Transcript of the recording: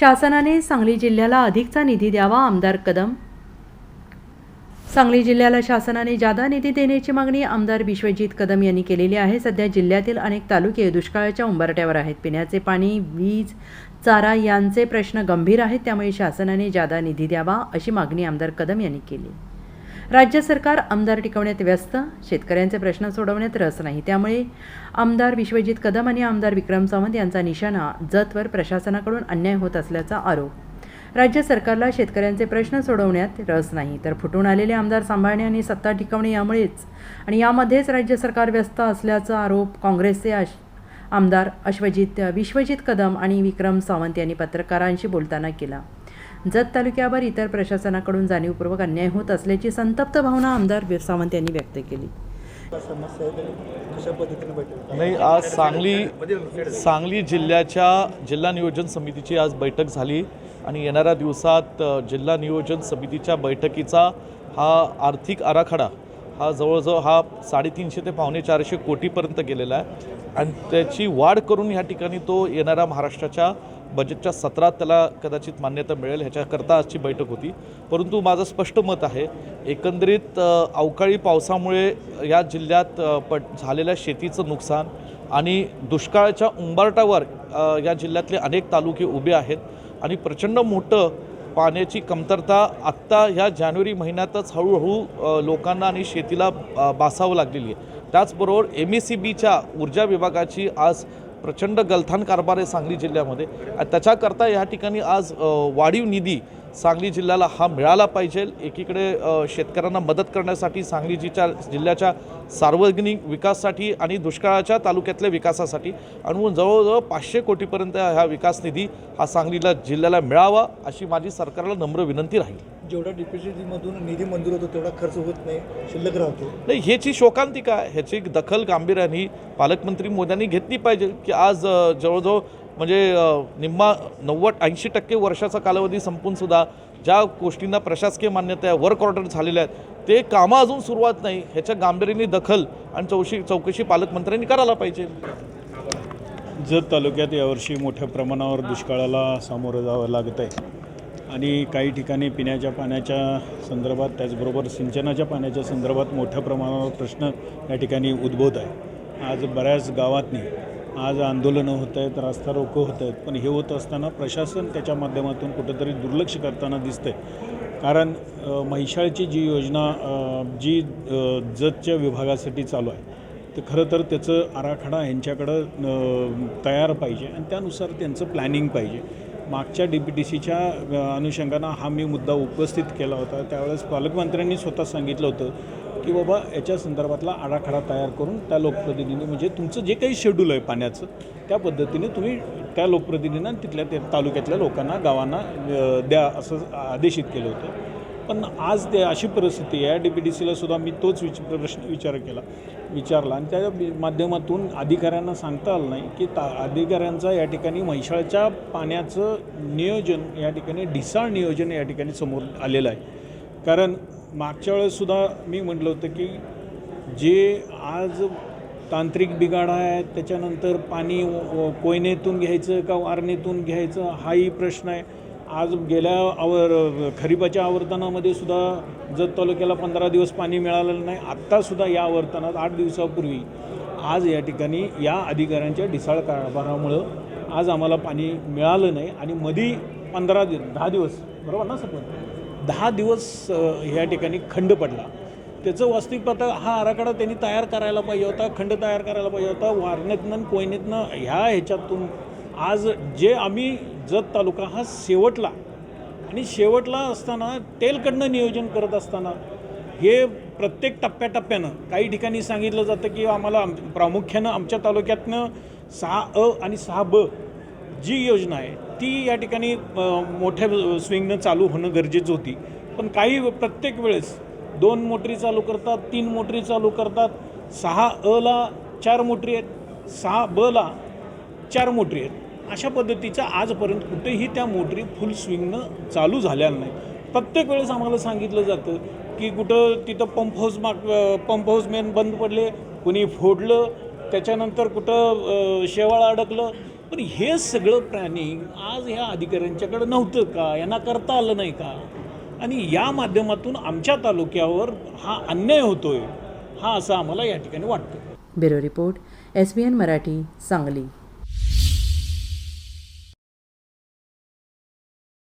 शासनाने सांगली जिल्ह्याला अधिकचा निधी द्यावा आमदार कदम. सांगली जिल्ह्याला शासनाने जादा निधी देण्याची मागणी आमदार विश्वजित कदम यांनी केलेली आहे. सध्या जिल्ह्यातील अनेक तालुके दुष्काळाच्या उंबरट्यावर आहेत. पिण्याचे पाणी वीज चारा यांचे प्रश्न गंभीर आहेत. त्यामुळे शासनाने जादा निधी द्यावा अशी मागणी आमदार कदम यांनी केली. राज्य सरकार आमदार टिकवण्यात व्यस्त शेतकऱ्यांचे प्रश्न सोडवण्यात रस नाही. त्यामुळे आमदार विश्वजित कदम आणि आमदार विक्रम सावंत यांचा निशाणा जतवर प्रशासनाकडून अन्याय होत असल्याचा आरोप. राज्य सरकारला शेतकऱ्यांचे प्रश्न सोडवण्यात रस नाही. तर फुटून आलेले आमदार सांभाळणे आणि सत्ता टिकवणे यामुळेच आणि यामध्येच राज्य सरकार व्यस्त असल्याचा आरोप काँग्रेसचे अश आमदार अश्वजित विश्वजित कदम आणि विक्रम सावंत यांनी पत्रकारांशी बोलताना केला. जत तालुक्यावर इतर प्रशासनाकडून जाणीवपूर्वक अन्याय होत असल्याची संतप्त भावना आमदार सावंत यांनी व्यक्त केली. नाही आज सांगली सांगली जिल्ह्याच्या जिल्हा नियोजन समितीची आज बैठक झाली आणि येणाऱ्या दिवसात जिल्हा नियोजन समितीच्या बैठकीचा हा आर्थिक आराखडा हा जवळजवळ हा साडेतीनशे ते पावणे चारशे कोटीपर्यंत गेलेला आहे. आणि त्याची वाढ करून ह्या ठिकाणी तो येणाऱ्या महाराष्ट्राच्या बजेटच्या सत्रात त्याला कदाचित मान्यता मिळेल ह्याच्याकरता आजची बैठक होती. परंतु माझं स्पष्ट मत आहे एकंदरीत अवकाळी पावसामुळे या जिल्ह्यात पट झालेल्या शेतीचं नुकसान आणि दुष्काळाच्या उंबरटावर या जिल्ह्यातले अनेक तालुके उभे आहेत आणि प्रचंड मोठं पाण्याची कमतरता आत्ता ह्या जानेवारी महिन्यातच हळूहळू लोकांना आणि शेतीला बासावं लागलेली आहे. त्याचबरोबर एम एस सी बीच्या ऊर्जा विभागाची आज प्रचंड गलथान कारभार आहे सांगली जिल्ह्यामध्ये. त्याच्याकरता या ठिकाणी आज वाढीव निधी सांगली जिल्ह्याला हा मिळाला पाहिजे. एकीकडे शेतकऱ्यांना मदत करण्यासाठी सांगली जिच्या जिल्ह्याच्या सार्वजनिक विकासासाठी आणि दुष्काळाच्या तालुक्यातल्या विकासासाठी आणि जवळजवळ पाचशे कोटीपर्यंत हा विकास निधी हा सांगलीला जिल्ह्याला मिळावा अशी माझी सरकारला नम्र विनंती राहील. जेवढा डीपीसीमधून निधी मंजूर होतो तेवढा खर्च होत नाही शिल्लक राहतो. नाही ह्याची शोकांतिका आहे ह्याची दखल गांभीर्याने पालकमंत्री मोदयांनी घेतली पाहिजे की आज जवळजवळ म्हणजे निम्मा नव्वद ऐंशी टक्के वर्षाचा कालावधी संपून सुद्धा ज्या गोष्टींना प्रशासकीय मान्यता आहे वर्क ऑर्डर झालेल्या आहेत ते कामं अजून सुरुवात नाही. ह्याच्या गांभीर्याने दखल आणि चौशी चौकशी पालकमंत्र्यांनी करायला पाहिजे. जत तालुक्यात यावर्षी मोठ्या प्रमाणावर दुष्काळाला सामोरं जावं लागत आहे आणि काही ठिकाणी पिण्याच्या पाण्याच्या संदर्भात त्याचबरोबर सिंचनाच्या पाण्याच्या संदर्भात मोठ्या प्रमाणावर प्रश्न या ठिकाणी उद्भवत आहे. आज बऱ्याच गावातनी आज आंदोलनं होत आहेत रास्ता रोको होत आहेत पण हे होत असताना प्रशासन त्याच्या माध्यमातून कुठंतरी दुर्लक्ष करताना दिसतंय. कारण महिशाळची जी योजना जी जतच्या विभागासाठी चालू आहे तर खरं तर त्याचं आराखडा यांच्याकडं तयार पाहिजे आणि त्यानुसार त्यांचं प्लॅनिंग पाहिजे. मागच्या डी पी टी सीच्या अनुषंगानं हा मी मुद्दा उपस्थित केला होता. त्यावेळेस पालकमंत्र्यांनी स्वतः सांगितलं होतं की बाबा याच्या संदर्भातला आराखडा तयार करून त्या लोकप्रतिनिधी म्हणजे तुमचं जे काही शेड्यूल आहे पाण्याचं त्या पद्धतीने तुम्ही त्या लोकप्रतिनिधींना तिथल्या त्या तालुक्यातल्या लोकांना गावांना द्या असं आदेशित केलं होतं. पण आज ते अशी परिस्थिती आहे डी पी डी सीला सुद्धा मी तोच विच प्रश्न विचार केला विचारला. आणि त्या माध्यमातून अधिकाऱ्यांना सांगता आलं नाही की ता अधिकाऱ्यांचा या ठिकाणी म्हैसाळच्या पाण्याचं नियोजन या ठिकाणी ढिसाळ नियोजन या ठिकाणी समोर आलेलं आहे. कारण मागच्या वेळेससुद्धा मी म्हटलं होतं की जे आज तांत्रिक बिघाड आहे त्याच्यानंतर पाणी कोयनेतून घ्यायचं का वारणेतून घ्यायचं हाही प्रश्न आहे. आज गेल्या आवर खरीपाच्या आवर्तनामध्ये सुद्धा जत तालुक्याला पंधरा दिवस पाणी मिळालेलं नाही. आत्तासुद्धा या आवर्तनात आठ दिवसापूर्वी आज या ठिकाणी या अधिकाऱ्यांच्या ढिसाळ कारभारामुळं आज आम्हाला पाणी मिळालं नाही आणि मधी पंधरा दिवस दहा दिवस बरोबर ना सर दहा दिवस ह्या या ठिकाणी खंड पडला. त्याचं वास्तविक पथक हा आराखडा त्यांनी तयार करायला पाहिजे होता खंड तयार करायला पाहिजे होता. वारणेतनं कोयनेतनं ह्या ह्याच्यातून आज जे आम्ही जत तालुका हा शेवटला. आणि शेवटला असताना टेलकडनं नियोजन करत असताना हे प्रत्येक टप्प्याटप्प्यानं काही ठिकाणी सांगितलं जातं की आम्हाला आम प्रामुख्यानं आमच्या तालुक्यातनं सहा अ आणि सहा ब जी योजना आहे ती या ठिकाणी मोठ्या स्विंगनं चालू होणं गरजेचं होती. पण काही प्रत्येक वेळेस दोन मोटरी चालू करतात तीन मोटरी चालू करतात सहा अला चार मोटरी आहेत सहा बला चार मोटरी आहेत. अशा पद्धतीचा आजपर्यंत कुठेही त्या मोटरी फुल स्विंगनं चालू झाल्या नाही. प्रत्येक वेळेस आम्हाला सांगितलं जातं की कुठं तिथं पंप हाऊस माग पंप हाऊस मेन बंद पडले कुणी फोडलं त्याच्यानंतर कुठं शेवाळ अडकलं. पण हे सगळं प्लॅनिंग आज ह्या अधिकाऱ्यांच्याकडे नव्हतं का? यांना करता आलं नाही का? आणि या माध्यमातून आमच्या तालुक्यावर हा अन्याय होतोय हा असं आम्हाला या ठिकाणी वाटतं. Bureau report S B N Marathi Sangli.